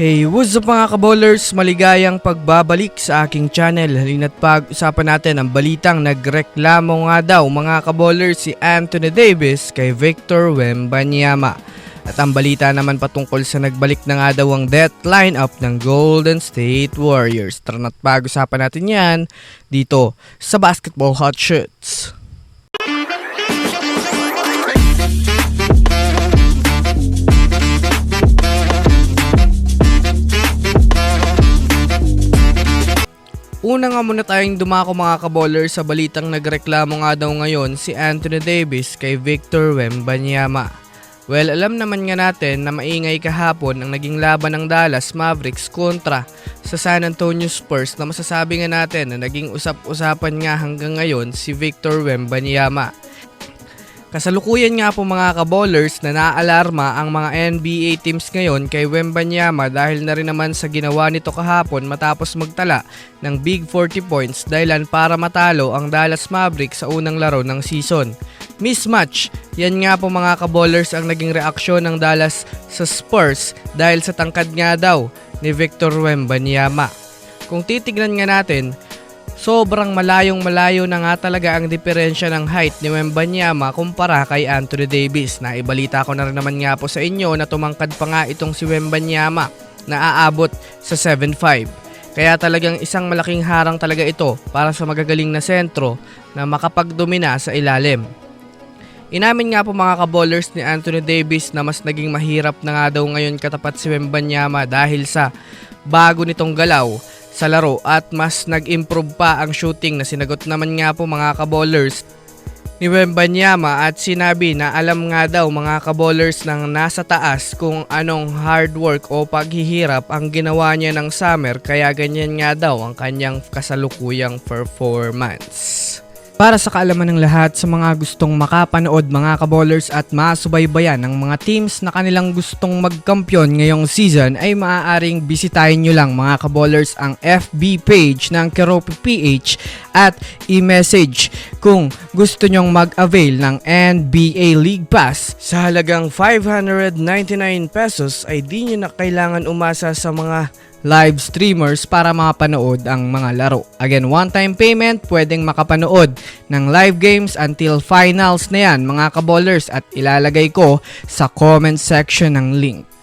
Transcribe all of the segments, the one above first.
Hey, what's up mga kabowlers? Maligayang pagbabalik sa aking channel. Halina't pag-usapan natin ang balitang nagreklamo nga daw mga kabowlers si Anthony Davis kay Victor Wembanyama. At ang balita naman patungkol sa nagbalik na nga daw ang death lineup ng Golden State Warriors. Tara na't pag-usapan natin yan dito sa Basketball Hot Shots. Una nga muna tayong dumako mga kaboller sa balitang nagreklamo nga daw ngayon si Anthony Davis kay Victor Wembanyama. Well, alam naman nga natin na maingay kahapon ang naging laban ng Dallas Mavericks kontra sa San Antonio Spurs na masasabi nga natin na naging usap-usapan nga hanggang ngayon si Victor Wembanyama. Kasalukuyan nga po mga kabowlers na naaalarma ang mga NBA teams ngayon kay Wembanyama dahil na rin naman sa ginawa nito kahapon matapos magtala ng big 40 points dahilan para matalo ang Dallas Mavericks sa unang laro ng season. Mismatch, yan nga po mga kabowlers ang naging reaksyon ng Dallas sa Spurs dahil sa tangkad nga daw ni Victor Wembanyama. Kung titignan nga natin, sobrang malayong malayo na nga talaga ang diferensya ng height ni Wembanyama kumpara kay Anthony Davis. Na ibalita ko na rin naman nga po sa inyo na tumangkad pa nga itong si Wembanyama na aabot sa 7'5". Kaya talagang isang malaking harang talaga ito para sa magagaling na sentro na makapagdomina sa ilalim. Inamin nga po mga kabowlers ni Anthony Davis na mas naging mahirap na nga daw ngayon katapat si Wembanyama dahil sa bago nitong galaw sa laro at mas nag-improve pa ang shooting na sinagot naman nga po mga kabowlers ni Wembanyama at sinabi na alam nga daw mga kabowlers ng nasa taas kung anong hard work o paghihirap ang ginawa niya ng summer kaya ganyan nga daw ang kanyang kasalukuyang performance. Para sa kaalaman ng lahat sa mga gustong makapanood mga kabowlers at masubaybayan ng mga teams na kanilang gustong magkampiyon ngayong season ay maaaring bisitahin nyo lang mga kabowlers ang FB page ng Keropi PH at i-message kung gusto nyong mag-avail ng NBA League Pass. Sa halagang 599 pesos ay di nyo na kailangan umasa sa mga live streamers para makapanood ang mga laro. Again, one-time payment, pwedeng makapanood ng live games until finals na yan mga kabowlers at ilalagay ko sa comment section ng link.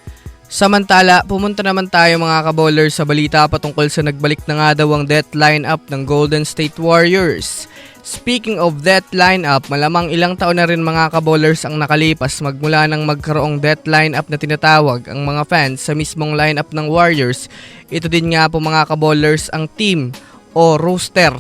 Samantala, pumunta naman tayo mga kabowlers sa balita patungkol sa nagbalik na nga daw ang death lineup ng Golden State Warriors. Speaking of death lineup, malamang ilang taon na rin mga kabowlers ang nakalipas magmula nang magkaroong death lineup na tinatawag ang mga fans sa mismong lineup ng Warriors. Ito din nga po mga kabowlers ang team o roster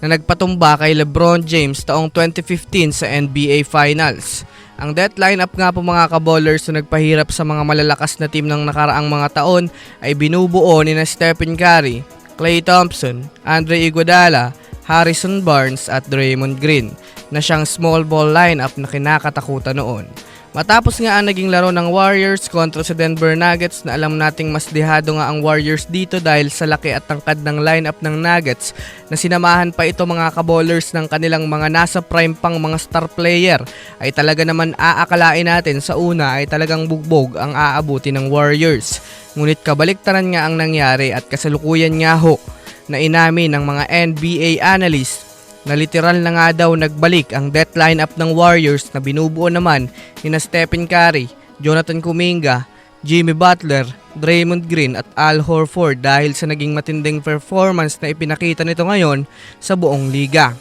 na nagpatumba kay LeBron James taong 2015 sa NBA Finals. Ang death lineup nga po mga kabowlers na nagpahirap sa mga malalakas na team ng nakaraang mga taon ay binubuo ni na Stephen Curry, Klay Thompson, Andre Iguodala, Harrison Barnes at Draymond Green na siyang small ball lineup na kinakatakutan noon. Matapos nga ang naging laro ng Warriors kontra sa Denver Nuggets na alam nating mas dehado nga ang Warriors dito dahil sa laki at tangkad ng lineup ng Nuggets na sinamahan pa ito mga kabowlers ng kanilang mga nasa prime pang mga star player ay talaga naman aakalain natin sa una ay talagang bugbog ang aabuti ng Warriors. Ngunit kabaliktaran nga ang nangyari at kasalukuyan nga ho na inamin ng mga NBA analyst na literal na nga daw nagbalik ang death lineup ng Warriors na binubuo naman ni na Stephen Curry, Jonathan Kuminga, Jimmy Butler, Draymond Green at Al Horford dahil sa naging matinding performance na ipinakita nito ngayon sa buong liga.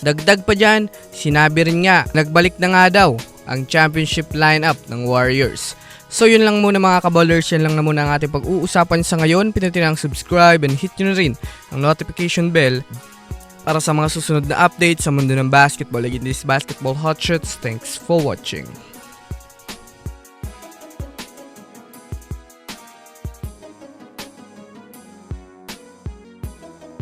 Dagdag pa dyan, sinabi rin nga, nagbalik na nga daw ang championship lineup ng Warriors. So yun lang muna mga kaballers, yan lang na muna ang ating pag-uusapan sa ngayon. Pinutin ang subscribe and hit nyo na rin ang notification bell para sa mga susunod na updates sa mundo ng basketball. Again, this is Basketball Hot Shots. Thanks for watching.